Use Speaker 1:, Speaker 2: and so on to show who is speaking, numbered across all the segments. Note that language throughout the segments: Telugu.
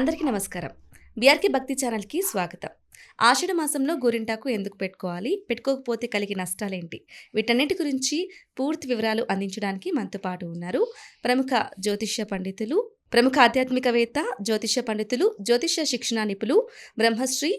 Speaker 1: అందరికీ నమస్కారం. బీఆర్కే భక్తి ఛానల్కి స్వాగతం. ఆషాఢ మాసంలో గోరింటాకు ఎందుకు పెట్టుకోవాలి? పెట్టుకోకపోతే కలిగే నష్టాలేంటి? వీటన్నిటి గురించి పూర్తి వివరాలు అందించడానికి మనతో పాటు ఉన్నారు ప్రముఖ జ్యోతిష్య పండితులు ప్రముఖ ఆధ్యాత్మికవేత్త జ్యోతిష్య పండితులు జ్యోతిష్య శిక్షణ నిపుణులు బ్రహ్మశ్రీ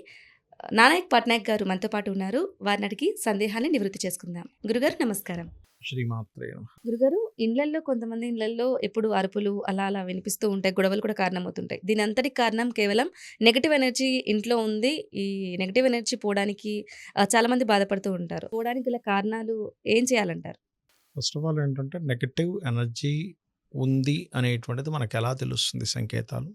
Speaker 1: నానాయక్ పట్నాయక్ గారు మనతో పాటు ఉన్నారు. వారిని అడిగి సందేహాన్ని నివృత్తి చేసుకుందాం. గురుగారు నమస్కారం.
Speaker 2: శ్రీమాత్రే.
Speaker 1: గురుగారు ఇండ్లల్లో కొంతమంది ఇండ్లల్లో ఎప్పుడు అరుపులు అలా అలా వినిపిస్తూ ఉంటాయి గొడవలు కూడా కారణమవుతుంటాయి. దీని అంతటి కారణం కేవలం నెగటివ్ ఎనర్జీ ఇంట్లో ఉంది. ఈ నెగటివ్ ఎనర్జీ పోవడానికి చాలా మంది బాధపడుతూ ఉంటారు. పోవడానికి గల కారణాలు ఏం చేయాలంటారు?
Speaker 2: ఫస్ట్ ఆఫ్ ఆల్ ఏంటంటే నెగటివ్ ఎనర్జీ ఉంది అనేటువంటిది మనకు ఎలా తెలుస్తుంది సంకేతాలు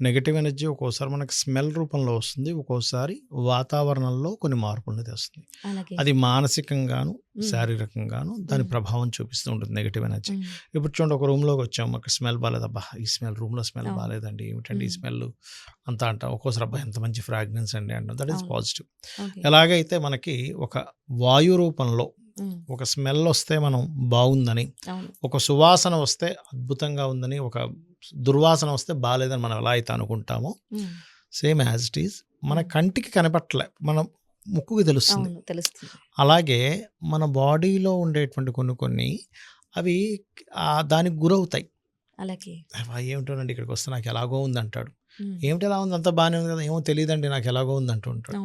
Speaker 2: నెగటివ్ ఎనర్జీ ఒక్కోసారి మనకి స్మెల్ రూపంలో వస్తుంది ఒక్కోసారి వాతావరణంలో కొన్ని మార్పులను తెస్తుంది అది మానసికంగాను. శారీరకంగాను దాని. ప్రభావం చూపిస్తూ ఉంటుంది నెగటివ్ ఎనర్జీ ఇప్పుడు చూడండి ఒక రూమ్లోకి వచ్చాం మాకు స్మెల్ బాగాలేదు అబ్బా ఈ స్మెల్ రూమ్లో స్మెల్. బాగాలేదండి ఏమిటండి ఈ. స్మెల్ అంతా అంటాం ఒక్కోసారి అబ్బా ఎంత మంచి ఫ్రాగ్రెన్స్ అండి అంటాం దట్ ఈస్. పాజిటివ్. ఎలాగైతే మనకి ఒక వాయు రూపంలో ఒక స్మెల్ వస్తే మనం బాగుందని ఒక సువాసన వస్తే అద్భుతంగా ఉందని ఒక దుర్వాసన వస్తే బాగాలేదని మనం ఎలా అయితే అనుకుంటామో సేమ్ యాజ్ ఇట్ ఈస్ మన. కంటికి కనపట్లే మన ముక్కుకి తెలుస్తుంది. అలాగే మన బాడీలో ఉండేటువంటి కొన్ని కొన్ని అవి దానికి గురవుతాయి.
Speaker 1: అలాగే.
Speaker 2: "అబ్బా, ఏమిటోనండి ఇక్కడికి వస్తే నాకు ఎలాగో ఉంది అంటాడు ఏమిటి ఎలా ఉంది? అంత బాగానే ఉంది కదా ఏమో తెలియదండి నాకు ఎలాగో ఉంది అంటూ ఉంటాడు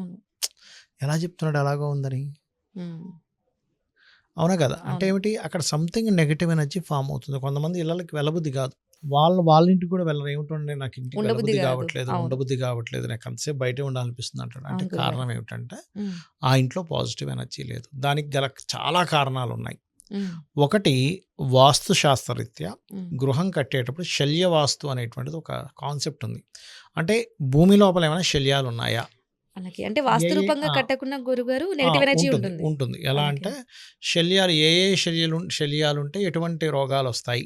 Speaker 2: ఎలా చెప్తున్నాడు ఎలాగో ఉందని? అవునా కదా? అంటే. ఏమిటి? అక్కడ సంథింగ్ నెగిటివ్ ఎనర్జీ ఫామ్ అవుతుంది. కొంతమంది ఇళ్ళకి వెళ్ళబుద్ధి కాదు. వాళ్ళు వాళ్ళ ఇంటికి కూడా వెళ్ళరు. ఏమిటంటే నాకు ఇంటికి వెళ్ళబుద్ధి. కావట్లేదు. ఉండబుద్ధి కావట్లేదు. నాకు అంతసేపు బయటే ఉండాలనిపిస్తుంది అంటాడు. అంటే. కారణం ఏమిటంటే ఆ ఇంట్లో పాజిటివ్ ఎనర్జీ లేదు. దానికి గల చాలా కారణాలు ఉన్నాయి. ఒకటి వాస్తు శాస్త్రరీత్యా గృహం కట్టేటప్పుడు శల్య వాస్తు అనేటువంటిది ఒక కాన్సెప్ట్ ఉంది. అంటే భూమి లోపల ఏమైనా శల్యాలు ఉన్నాయా
Speaker 1: అలాగే అంటే వాస్తు
Speaker 2: ఏ-
Speaker 1: రూపంగా
Speaker 2: ఆ.
Speaker 1: కట్టకున్న గురుగారు నెగటివ్ ఎనర్జీ
Speaker 2: ఉంటుంది
Speaker 1: ఉంటుంది.
Speaker 2: ఎలా. అంటే శల్యాలు ఏ ఏ శల్యాలు శల్యాలు ఉంటే ఎటువంటి రోగాలు వస్తాయి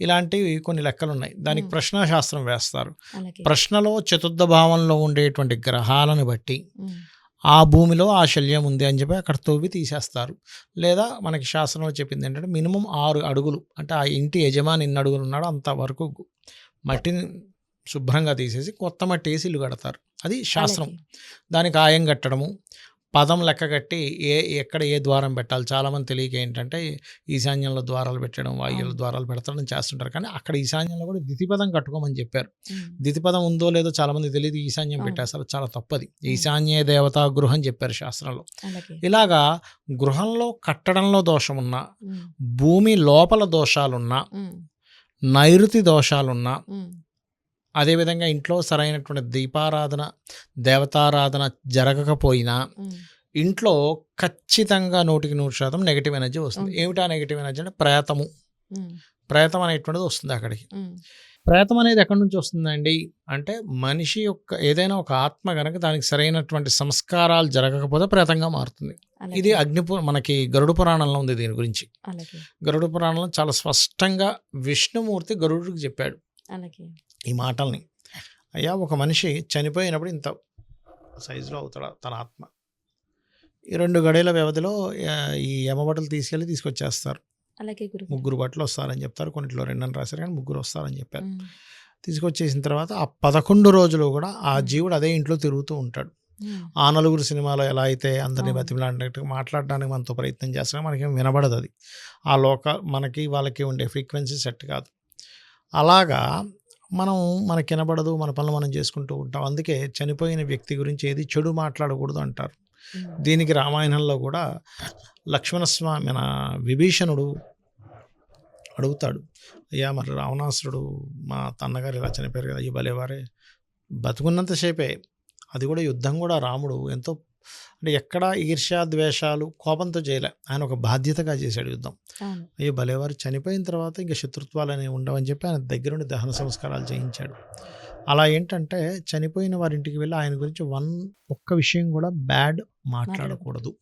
Speaker 2: ఇలాంటివి కొన్ని లెక్కలు ఉన్నాయి దానికి
Speaker 1: మ్మ్.
Speaker 2: ప్రశ్నాశాస్త్రం వేస్తారు. ప్రశ్నలో చతుర్థ భావంలో ఉండేటువంటి గ్రహాలను బట్టి ఆ భూమిలో ఆ శల్యం ఉంది అని చెప్పి అక్కడ తవ్వి తీసేస్తారు. లేదా మనకి శాస్త్రంలో చెప్పింది ఏంటంటే మినిమం ఆరు అడుగులు అంటే ఆ ఇంటి యజమాని ఎన్ని అడుగులు ఉన్నాడో అంతవరకు మట్టిని శుభ్రంగా తీసేసి కొత్త మట్టి వేసి ఇల్లు కడతారు. అది శాస్త్రం. దానికి ఆయం కట్టడము పదం లెక్క కట్టి ఏ ఎక్కడ ఏ ద్వారం పెట్టాలి చాలామంది తెలియక ఏంటంటే ఈశాన్యంలో ద్వారాలు పెట్టడం వాయువుల. ద్వారాలు పెడతారని చేస్తుంటారు. కానీ అక్కడ ఈశాన్యంలో కూడా దితిపదం కట్టుకోమని చెప్పారు.
Speaker 1: ఉమ్,
Speaker 2: దితిపదం ఉందో లేదో చాలామంది తెలియదు ఈశాన్యం. పెట్టేస్తారు. చాలా తప్పది. ఈశాన్య దేవతా గృహం చెప్పారు శాస్త్రంలో. ఇలాగా గృహంలో కట్టడంలో దోషం ఉన్నా
Speaker 1: ఉమ్,
Speaker 2: భూమి లోపల దోషాలున్నా నైరుతి దోషాలున్నా అదేవిధంగా ఇంట్లో సరైనటువంటి దీపారాధన దేవతారాధన జరగకపోయినా ఇంట్లో ఖచ్చితంగా నూటికి నూరు శాతం నెగిటివ్ ఎనర్జీ వస్తుంది. ఏమిటా నెగిటివ్ ఎనర్జీ అంటే ప్రేతము. ప్రేతం అనేటువంటిది వస్తుంది అక్కడికి. ప్రేతం అనేది ఎక్కడి నుంచి వస్తుందండి? అంటే మనిషి యొక్క ఏదైనా ఒక ఆత్మ కనుక దానికి సరైనటువంటి సంస్కారాలు జరగకపోతే ప్రేతంగా మారుతుంది. ఇది అగ్నిపు మనకి గరుడు పురాణంలో ఉంది దీని గురించి. గరుడు పురాణంలో చాలా స్పష్టంగా విష్ణుమూర్తి గరుడుకి చెప్పాడు. ఈ మాటల్ని. అయ్యా ఒక మనిషి చనిపోయినప్పుడు ఇంత సైజులో అవుతాడు తన ఆత్మ? ఈ రెండు గడియల వ్యవధిలో ఈ యమబట్టలు తీసుకెళ్ళి తీసుకొచ్చేస్తారు.
Speaker 1: అలాగే గురు
Speaker 2: ముగ్గురు బట్టలు వస్తారని చెప్తారు. కొన్నిట్లో రెండని రాశారు కానీ ముగ్గురు వస్తారని చెప్పారు. తీసుకొచ్చేసిన తర్వాత ఆ పదకొండు రోజులు కూడా ఆ. జీవుడు అదే ఇంట్లో తిరుగుతూ ఉంటాడు. ఆ నలుగురు సినిమాలో ఎలా అయితే అందరినీ. బతిమలాడినట్టు మాట్లాడడానికి మనతో ప్రయత్నం చేస్తాం మనకేం వినబడదు అది. ఆ లోక మనకి వాళ్ళకి ఉండే ఫ్రీక్వెన్సీ సెట్ కాదు. అలాగా మనం మనకి వినబడదు మన పనులు మనం చేసుకుంటూ ఉంటాం. అందుకే చనిపోయిన వ్యక్తి గురించి ఏది చెడు మాట్లాడకూడదు అంటారు. దీనికి రామాయణంలో కూడా లక్ష్మణస్వామి మన విభీషణుడు అడుగుతాడు అయ్యా మరి రావణాసురుడు మా తన్నగారు ఇలా చనిపోయారు కదా ఈ భలేవారే బతుకున్నంతసేపే అది కూడా యుద్ధం కూడా రాముడు ఎంతో అంటే ఎక్కడ ఈర్ష్యా ద్వేషాలు కోపంతో చేయలే. ఆయన ఒక బాధ్యతగా చేశాడు యుద్ధం. అయ్యో భలేవారు చనిపోయిన తర్వాత ఇంకా శత్రుత్వాలు అనేవి ఉండవని చెప్పి ఆయన దగ్గరుండి దహన సంస్కారాలు చేయించాడు. అలా ఏంటంటే చనిపోయిన వారి ఇంటికి వెళ్ళి ఆయన గురించి వన్ ఒక్క విషయం కూడా బ్యాడ్ మాట్లాడకూడదు.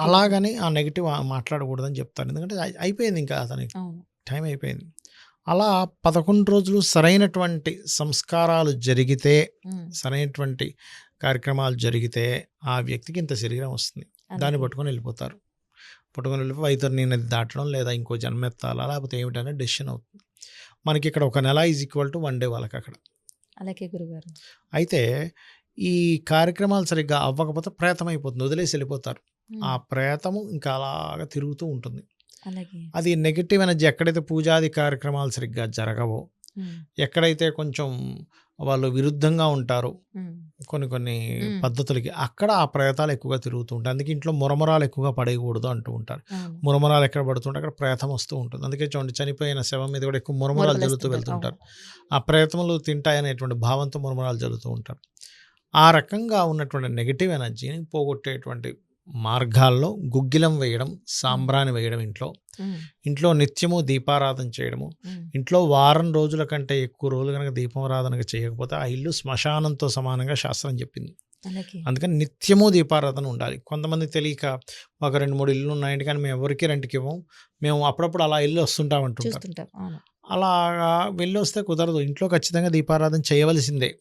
Speaker 2: అలాగని ఆ నెగిటివ్ మాట్లాడకూడదని చెప్తారు. ఎందుకంటే అయి- అయిపోయింది ఇంకా అతనికి. టైం అయిపోయింది. అలా పదకొండు రోజులు సరైనటువంటి సంస్కారాలు జరిగితే సరైనటువంటి కార్యక్రమాలు జరిగితే ఆ వ్యక్తికి ఇంత శరీరం వస్తుంది. దాన్ని. పట్టుకొని వెళ్ళిపోతారు. పట్టుకొని వెళ్ళిపోయి వైతరిని నది దాటడం లేదా ఇంకో జన్మెత్తాలా లేకపోతే ఏమిటనే డెసిషన్ అవుతుంది. మనకి ఇక్కడ ఒక నెల is equal to one day వాళ్ళకి అక్కడ
Speaker 1: అలాగే గురుగారు.
Speaker 2: అయితే ఈ కార్యక్రమాలు సరిగ్గా అవ్వకపోతే ప్రేతం అయిపోతుంది. వదిలేసి వెళ్ళిపోతారు. ఆ ప్రేతము ఇంకా అలాగా తిరుగుతూ ఉంటుంది. అది నెగిటివ్ ఎనర్జీ ఎక్కడైతే పూజాది కార్యక్రమాలు సరిగ్గా జరగవో ఎక్కడైతే కొంచెం వాళ్ళు విరుద్ధంగా ఉంటారో కొన్ని కొన్ని. పద్ధతులకి అక్కడ ఆ ప్రేతాలు ఎక్కువగా తిరుగుతూ ఉంటాయి. అందుకే ఇంట్లో మురమరాలు ఎక్కువగా పడేయకూడదు అంటూ ఉంటారు. మురమరాలు ఎక్కడ పడుతుంటే అక్కడ ప్రేతం వస్తూ ఉంటుంది. అందుకే చూడండి చనిపోయిన శవం మీద కూడా ఎక్కువ మురమరాలు జరుగుతూ వెళ్తుంటారు. ఆ ప్రేతములు తింటాయనేటువంటి భావంతో మురమరాలు జరుగుతూ ఉంటారు. ఆ రకంగా ఉన్నటువంటి నెగిటివ్ ఎనర్జీని పోగొట్టేటువంటి మార్గాల్లో గుగ్గిలం వేయడం సాంబ్రాణి వేయడం ఇంట్లో. ఇంట్లో నిత్యము దీపారాధన చేయడము. ఇంట్లో వారం రోజుల కంటే ఎక్కువ రోజులు కనుక దీపారాధన చేయకపోతే ఆ ఇల్లు శ్మశానంతో సమానంగా శాస్త్రం చెప్పింది. అందుకని నిత్యము దీపారాధన ఉండాలి. కొంతమంది తెలియక ఒక రెండు మూడు ఇల్లు ఉన్నాయండి కానీ మేము ఎవరికి రెంట్కి ఇవ్వం మేము అప్పుడప్పుడు అలా ఇల్లు వస్తుంటాం
Speaker 1: అవును.
Speaker 2: అలాగా వెళ్ళి వస్తే కుదరదు. ఇంట్లో ఖచ్చితంగా దీపారాధన చేయవలసిందే.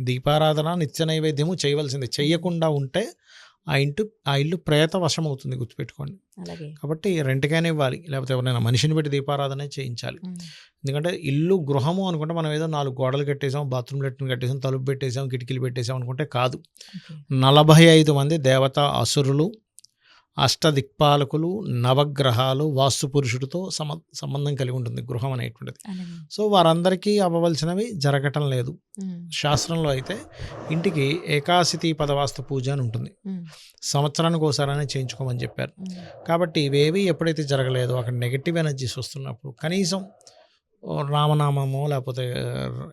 Speaker 2: దీపారాధన నిత్య నైవేద్యము చేయవలసిందే. చేయకుండా ఉంటే ఆ ఇంటి ఆ ఇల్లు ప్రేత వశం అవుతుంది గుర్తుపెట్టుకోండి కాబట్టి రెంట్కైనా ఇవ్వాలి. లేకపోతే ఎవరైనా మనిషిని పెట్టి దీపారాధన చేయించాలి. ఎందుకంటే ఇల్లు గృహము అనుకుంటే మనం ఏదో నాలుగు గోడలు కట్టేసాం బాత్రూమ్ లెట్రిన్ కట్టేసాం తలుపు పెట్టేసాం కిటికీలు పెట్టేసాం అనుకుంటే కాదు. నలభై ఐదు మంది దేవతా అసురులు అష్టదిక్పాలకులు నవగ్రహాలు వాస్తు పురుషుడితో సమ సంబంధం కలిగి ఉంటుంది గృహం అనేటువంటిది. సో వారందరికీ అవ్వవలసినవి జరగటం లేదు. శాస్త్రంలో అయితే ఇంటికి ఏకాశితి పదవాస్తు పూజ అని ఉంటుంది. సంవత్సరానికి ఒకసారి చేయించుకోమని చెప్పారు. కాబట్టి ఇవేవి ఎప్పుడైతే జరగలేదో అక్కడ నెగిటివ్ ఎనర్జీస్ వస్తున్నప్పుడు కనీసం రామనామమో లేకపోతే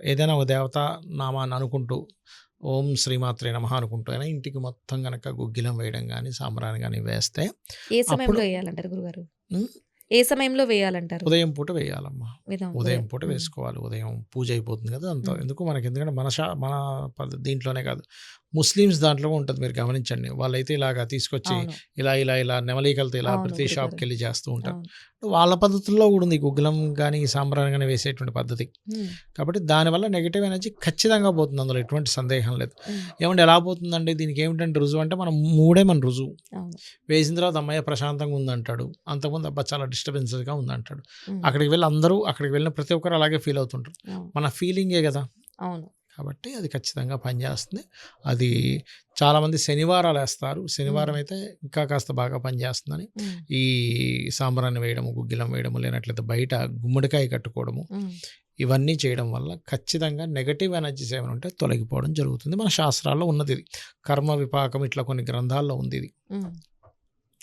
Speaker 2: ఏదైనా ఒక దేవత నామాన్ని అనుకుంటూ ఓం శ్రీమాత్రే నమ అనుకుంటూ అయినా ఇంటికి మొత్తం కనుక గుగ్గిలం వేయడం కానీ సాంబ్రాన్ని కానీ వేస్తే
Speaker 1: ఏ సమయంలో వేయాలంటారు గురుగారు? ఏ సమయంలో వేయాలంటారు?
Speaker 2: ఉదయం పూట వేయాలమ్మా. ఉదయం పూట వేసుకోవాలి. ఉదయం పూజ అయిపోతుంది కదా అంత. ఎందుకు? మనకి ఎందుకంటే మన మన దీంట్లోనే కాదు. ముస్లిమ్స్ దాంట్లో ఉంటుంది మీరు గమనించండి. వాళ్ళైతే ఇలాగా తీసుకొచ్చి ఇలా ఇలా ఇలా నెమలీకలతో ఇలా ప్రతి. షాప్కి వెళ్ళి చేస్తూ ఉంటారు. వాళ్ళ పద్ధతుల్లో కూడా ఉంది గుగ్గిలం కానీ సాంబ్రాన్ని కానీ వేసేటువంటి పద్ధతి. కాబట్టి దానివల్ల నెగిటివ్ ఎనర్జీ ఖచ్చితంగా పోతుంది అందులో ఎటువంటి సందేహం లేదు. ఏమంటే ఎలా పోతుందండి? దీనికి ఏమిటంటే రుజువు అంటే మనం మూడే మన రుజువు. వేసిన తర్వాత అమ్మాయి ప్రశాంతంగా ఉందంటాడు. అంతకుముందు అబ్బా చాలా డిస్టర్బెన్సెస్గా ఉందంటాడు. అక్కడికి వెళ్ళి అందరూ అక్కడికి వెళ్ళిన ప్రతి ఒక్కరు అలాగే ఫీల్ అవుతుంటారు. మన ఫీలింగే కదా.
Speaker 1: అవును.
Speaker 2: కాబట్టి అది ఖచ్చితంగా పనిచేస్తుంది అది చాలామంది శనివారాలు వేస్తారు. శనివారం అయితే ఇంకా కాస్త బాగా పనిచేస్తుందని ఈ సాంబ్రాన్ని వేయడము గుగ్గిలం వేయడము లేనట్లయితే బయట గుమ్మడికాయ కట్టుకోవడము ఇవన్నీ చేయడం వల్ల ఖచ్చితంగా నెగటివ్ ఎనర్జీస్ ఏమైనా ఉంటే తొలగిపోవడం జరుగుతుంది. మన శాస్త్రాల్లో ఉన్నది ఇది. కర్మ విపాకం ఇట్లా కొన్ని గ్రంథాల్లో ఉంది ఇది.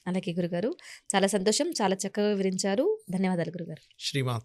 Speaker 1: అలాగే గురుగారు చాలా సంతోషం. చాలా చక్కగా వివరించారు. ధన్యవాదాలు గురుగారు.
Speaker 2: శ్రీమాత్.